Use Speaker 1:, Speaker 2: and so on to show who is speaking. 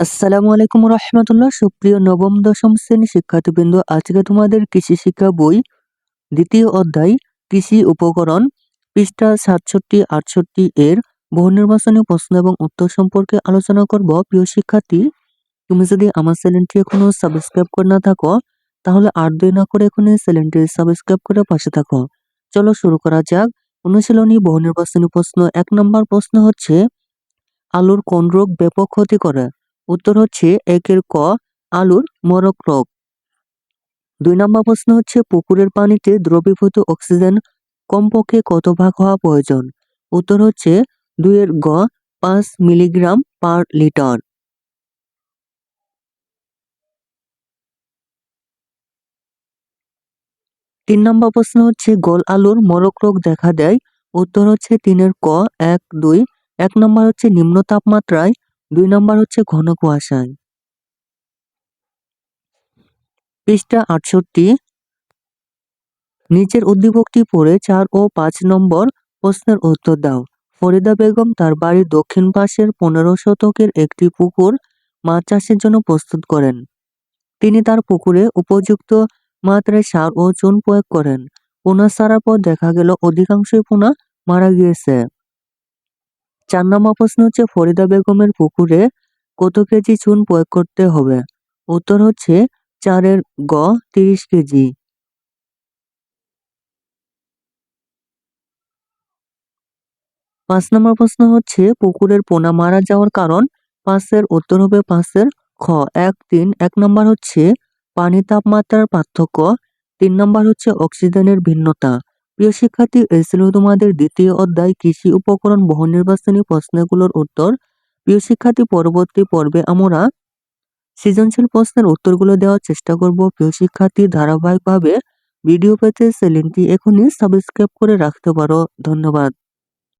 Speaker 1: আসসালামু আলাইকুম রহমতুল্লাহ। সুপ্রিয় নবম, দশম শ্রেণি শিক্ষার্থীবৃন্দ, আজকে তোমাদের কৃষি শিক্ষা বই, দ্বিতীয় অধ্যায়, কৃষি উপকরণ, পৃষ্ঠা সাতষট্টি, আটষট্টি এর বহু নির্বাচনী প্রশ্ন এবং উত্তর সম্পর্কে আলোচনা করব। প্রিয় শিক্ষার্থী, তুমি যদি আমার চ্যানেলটি এখনও সাবস্ক্রাইব করে না থাকো, তাহলে আর দুই না করে এখনই চ্যানেলটি সাবস্ক্রাইব করে পাশে থাকো। চলো শুরু করা যাক। অনুশীলনী, বহু নির্বাচনী প্রশ্ন। এক নম্বর প্রশ্ন হচ্ছে, আলুর কোন রোগ ব্যাপক ক্ষতি করে? উত্তর হচ্ছে একের ক, আলুর মরক রোগ। দুই নম্বর প্রশ্ন হচ্ছে, পুকুরের পানিতে দ্রবীভূত অক্সিজেন কমপক্ষে কত ভাগ হওয়া প্রয়োজন? উত্তর হচ্ছে, দুইয়ের গ, পাঁচ মিলিগ্রাম পার লিটার। তিন নম্বর প্রশ্ন হচ্ছে, গোল আলুর মরক রোগ দেখা দেয়? উত্তর হচ্ছে, তিনের ক, এক, দুই। এক নম্বর হচ্ছে, নিম্ন তাপমাত্রায় দুই নম্বর হচ্ছে ঘন কুয়াশায়। পৃষ্ঠা আটষট্টি। নিচের উদ্দীপকটি পড়ে চার ও পাঁচ নম্বর প্রশ্নের উত্তর দাও। ফরিদা বেগম তার বাড়ির দক্ষিণ পাশের পনেরো শতকের একটি পুকুর মাছ চাষের জন্য প্রস্তুত করেন। তিনি তার পুকুরে উপযুক্ত মাত্রায় সার ও চুন প্রয়োগ করেন। পোনা সারার পর দেখা গেল অধিকাংশই পোনা মারা গিয়েছে। চার নম্বর প্রশ্ন হচ্ছে ফরিদা বেগমের পুকুরে কত কেজি চুন প্রয়োগ করতে হবে? উত্তর হচ্ছে চারের গ, তিরিশ কেজি। পাঁচ নম্বর প্রশ্ন হচ্ছে, পুকুরের পোনা মারা যাওয়ার কারণ? পাঁচের উত্তর হবে পাঁচের খ। এক, তিন। এক নম্বর হচ্ছে পানি তাপমাত্রার পার্থক্য। তিন নম্বর হচ্ছে অক্সিজেনের ভিন্নতা। প্রিয় শিক্ষার্থী, এই ছিল তোমাদের দ্বিতীয় অধ্যায় কৃষি উপকরণ বহু নির্বাচনী প্রশ্নগুলোর উত্তর। প্রিয় শিক্ষার্থী, পরবর্তী পর্বে আমরা সৃজনশীল প্রশ্নের উত্তরগুলো দেওয়ার চেষ্টা করব। প্রিয় শিক্ষার্থী, ধারাবাহিকভাবে ভিডিও পেতে চ্যানেলটি এখনই সাবস্ক্রাইব করে রাখতে পারো। ধন্যবাদ।